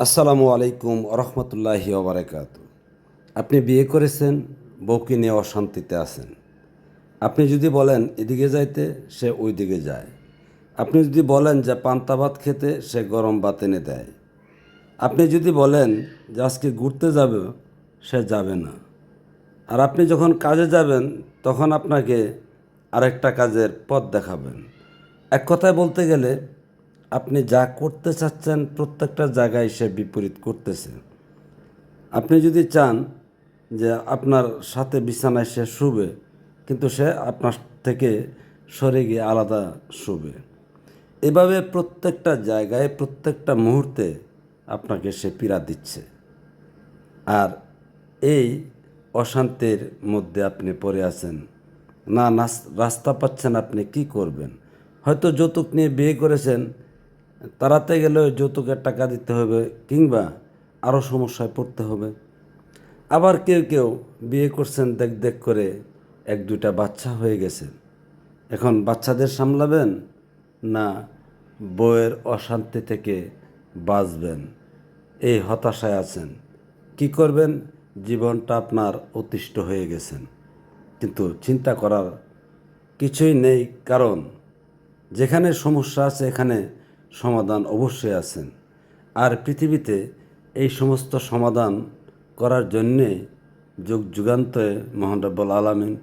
আসসালামু আলাইকুম রহমতুল্লাহি ওবরাকাত আপনি বিয়ে করেছেন, বউকে নিয়ে অশান্তিতে আছেন। আপনি যদি বলেন, এদিকে যাইতে সে ওই দিকে যায়। আপনি যদি বলেন যে, পান্তা ভাত খেতে সে গরম ভাত এনে দেয়। আপনি যদি বলেন যে, আজকে ঘুরতে যাবে সে যাবে না। আর আপনি যখন কাজে যাবেন, তখন আপনাকে আরেকটা কাজের পথ দেখাবেন। এক কথায় বলতে গেলে আপনি যা করতে চাচ্ছেন প্রত্যেকটা জায়গায় সে বিপরীত করতেছে। আপনি যদি চান যে আপনার সাথে বিছানায় সে শুবে, কিন্তু সে আপনার থেকে সরে গিয়ে আলাদা শুবে। এভাবে প্রত্যেকটা জায়গায়, প্রত্যেকটা মুহূর্তে আপনাকে সে পীড়া দিচ্ছে। আর এই অশান্তির মধ্যে আপনি পড়ে আছেন। না রাস্তা পাচ্ছেন আপনি কি করবেন? হয়তো যৌতুক নিয়ে বিয়ে করেছেন তাড়াতে গেলে যৌতুকের টাকা দিতে হবে কিংবা আরও সমস্যায় পড়তে হবে। আবার কেউ কেউ বিয়ে করছেন দেখ দেখ করে এক দুইটা বাচ্চা হয়ে গেছে। এখন বাচ্চাদের সামলাবেন না বইয়ের অশান্তি থেকে বাঁচবেন? এই হতাশায় আছেন। কি করবেন? জীবনটা আপনার অতিষ্ঠ হয়ে গেছেন। কিন্তু চিন্তা করার কিছুই নেই কারণ যেখানে সমস্যা আছে এখানে সমাধান অবশ্যই আছেন। আর পৃথিবীতে এই সমস্ত সমাধান করার জন্যে যুগ যুগান্তরে মোহান রব্বুল আলমিন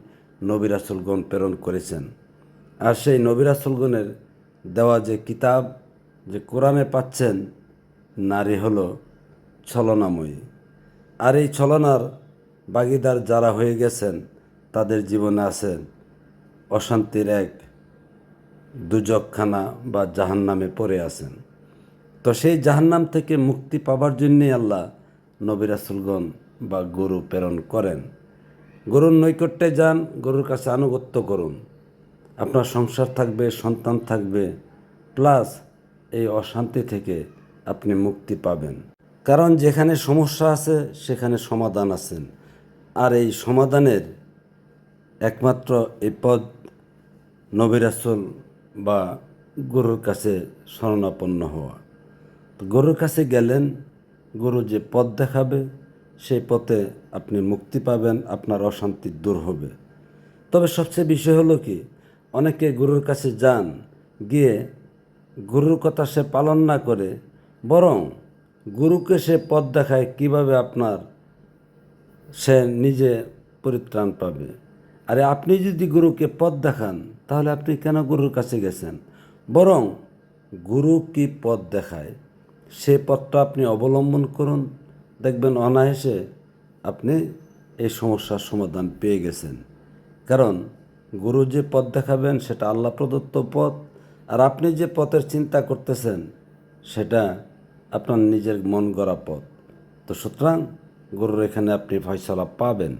নবী রাসুলগণ প্রেরণ করেছেন। আর সেই নবী রাসুলগণের দেওয়া যে কিতাব, যে কোরআনে পাচ্ছেন, নারী হল ছলনাময়ী। আর এই ছলনার বাগিদার যারা হয়ে গেছেন, তাদের জীবনে আছেন অশান্তির এক দুজকখানা বা জাহান্নামে পড়ে আছেন। তো সেই জাহান্নাম থেকে মুক্তি পাবার জন্যই আল্লাহ নবী রাসুলগণ বা গরু প্রেরণ করেন। গরুর নৈকট্যে যান, গরুর কাছে আনুগত্য করুন। আপনার সংসার থাকবে, সন্তান থাকবে, প্লাস এই অশান্তি থেকে আপনি মুক্তি পাবেন। কারণ যেখানে সমস্যা আছে, সেখানে সমাধান আছেন। আর এই সমাধানের একমাত্র এই পদ নবিরাসল বা গরুর কাছে শরণাপন্ন হওয়া। তো গরুর কাছে গেলেন, গরু যে পথ দেখাবে, সেই পথে আপনি মুক্তি পাবেন, আপনার অশান্তি দূর হবে। তবে সবচেয়ে বিষয় হলো কি, অনেকে গুরুর কাছে যান, গিয়ে গুরুর কথা সে পালন না করে, বরং গুরুকে সে পথ দেখায় কীভাবে আপনার সে নিজে পরিত্রাণ পাবে। আরে আপনি যদি গুরুকে পথ দেখান তাহলে আপনি কেন গুরুর কাছে গেছেন? বরং গুরু কি পথ দেখায়? সে পথটা আপনি অবলম্বন করুন। দেখবেন অনায়াসে আপনি এই সমস্যার সমাধান পেয়ে গেছেন। কারণ গুরু যে পথ দেখাবেন, সেটা আল্লাহ প্রদত্ত পথ। আর আপনি যে পথের চিন্তা করতেছেন, সেটা আপনার নিজের মন গড়া পথ। তো সুতরাং গুরুর এখানে আপনি ফয়সলা পাবেন।